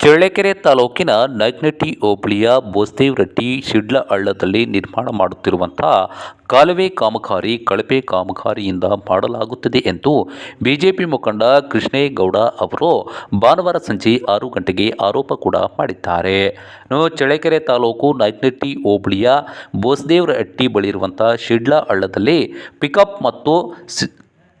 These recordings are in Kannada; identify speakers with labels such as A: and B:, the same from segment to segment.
A: ಚಳ್ಳಕೆರೆ ತಾಲೂಕಿನ ನಗ್ನಟ್ಟಿ ಹೋಬಳಿಯ ಬೋಸ್ದೇವ್ರಟ್ಟಿ ಶಿಡ್ಲ ಹಳ್ಳದಲ್ಲಿ ನಿರ್ಮಾಣ ಮಾಡುತ್ತಿರುವಂತಹ ಕಾಲುವೆ ಕಾಮಗಾರಿ, ಕಳಪೆ ಕಾಮಗಾರಿಯಿಂದ ಮಾಡಲಾಗುತ್ತಿದೆ ಎಂದು ಬಿಜೆಪಿ ಮುಖಂಡ ಕೃಷ್ಣೇಗೌಡ ಅವರು ಭಾನುವಾರ ಸಂಜೆ ಆರು ಗಂಟೆಗೆ ಆರೋಪ ಕೂಡ ಮಾಡಿದ್ದಾರೆ. ಚಳ್ಳಕೆರೆ ತಾಲೂಕು ನಗ್ನಟ್ಟಿ ಹೋಬಳಿಯ ಬೋಸ್ದೇವ್ರಹಟ್ಟಿ ಬಳಿ ಇರುವಂತಹ ಶಿಡ್ಲ ಹಳ್ಳದಲ್ಲಿ ಪಿಕಪ್ ಮತ್ತು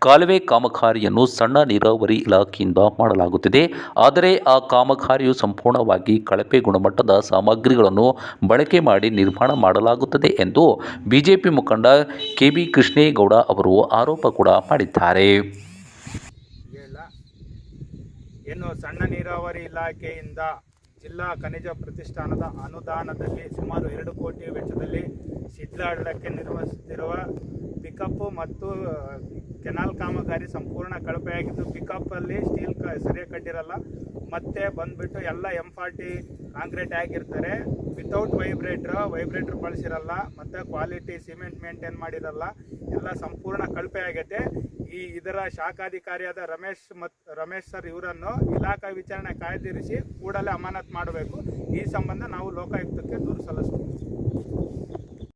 A: ಕಾಲುವೆ ಕಾಮಗಾರಿಯನ್ನು ಸಣ್ಣ ನೀರಾವರಿ ಇಲಾಖೆಯಿಂದ ಮಾಡಲಾಗುತ್ತಿದೆ. ಆದರೆ ಆ ಕಾಮಗಾರಿಯು ಸಂಪೂರ್ಣವಾಗಿ ಕಳಪೆ ಗುಣಮಟ್ಟದ ಸಾಮಗ್ರಿಗಳನ್ನು ಬಳಕೆ ಮಾಡಿ ನಿರ್ಮಾಣ ಮಾಡಲಾಗುತ್ತದೆ ಎಂದು ಬಿಜೆಪಿ ಮುಖಂಡ ಕೆ ಬಿ ಕೃಷ್ಣೇಗೌಡ ಅವರು ಆರೋಪ ಕೂಡ ಮಾಡಿದ್ದಾರೆ.
B: ಇನ್ನು ಸಣ್ಣ ನೀರಾವರಿ ಇಲಾಖೆಯಿಂದ ಜಿಲ್ಲಾ ಖನಿಜ ಪ್ರತಿಷ್ಠಾನದ ಅನುದಾನದಲ್ಲಿ ಸುಮಾರು ಎರಡು ಕೋಟಿ ವೆಚ್ಚದಲ್ಲಿ ಸಿದ್ಲಾಡಕ್ಕೆ ನಿರ್ವಹಿಸುತ್ತಿರುವ ಪಿಕಪ್ ಮತ್ತು ಕೆನಾಲ್ ಕಾಮಗಾರಿ ಸಂಪೂರ್ಣ ಕಳಪೆಯಾಗಿದ್ದು ಪಿಕಪ್ಪಲ್ಲಿ ಸ್ಟೀಲ್ ಕ ಸರಿಯಾಗಿ ಕಟ್ಟಿರಲ್ಲ, ಮತ್ತೆ ಬಂದ್ಬಿಟ್ಟು ಎಲ್ಲ ಎಂ ಫಾರ್ಟಿ ಕಾಂಕ್ರೀಟ್ ಆಗಿರ್ತಾರೆ. ವಿತೌಟ್ ವೈಬ್ರೇಟ್ರ್ ವೈಬ್ರೇಟ್ರ್ ಬಳಸಿರಲ್ಲ, ಮತ್ತು ಕ್ವಾಲಿಟಿ ಸಿಮೆಂಟ್ ಮೇಂಟೈನ್ ಮಾಡಿರಲ್ಲ, ಎಲ್ಲ ಸಂಪೂರ್ಣ ಕಳಪೆ ಈ ಇದರ ಶಾಖಾಧಿಕಾರಿಯಾದ ರಮೇಶ್ ಮತ್, ರಮೇಶ್ ಸರ್ ಇವರನ್ನು ಇಲಾಖಾ ವಿಚಾರಣೆ ಕಾಯ್ದಿರಿಸಿ ಕೂಡಲೇ ಅಮಾನತ್ ಮಾಡಬೇಕು. ಈ ಸಂಬಂಧ ನಾವು ಲೋಕಾಯುಕ್ತಕ್ಕೆ ದೂರು ಸಲ್ಲಿಸ್ತೀವಿ.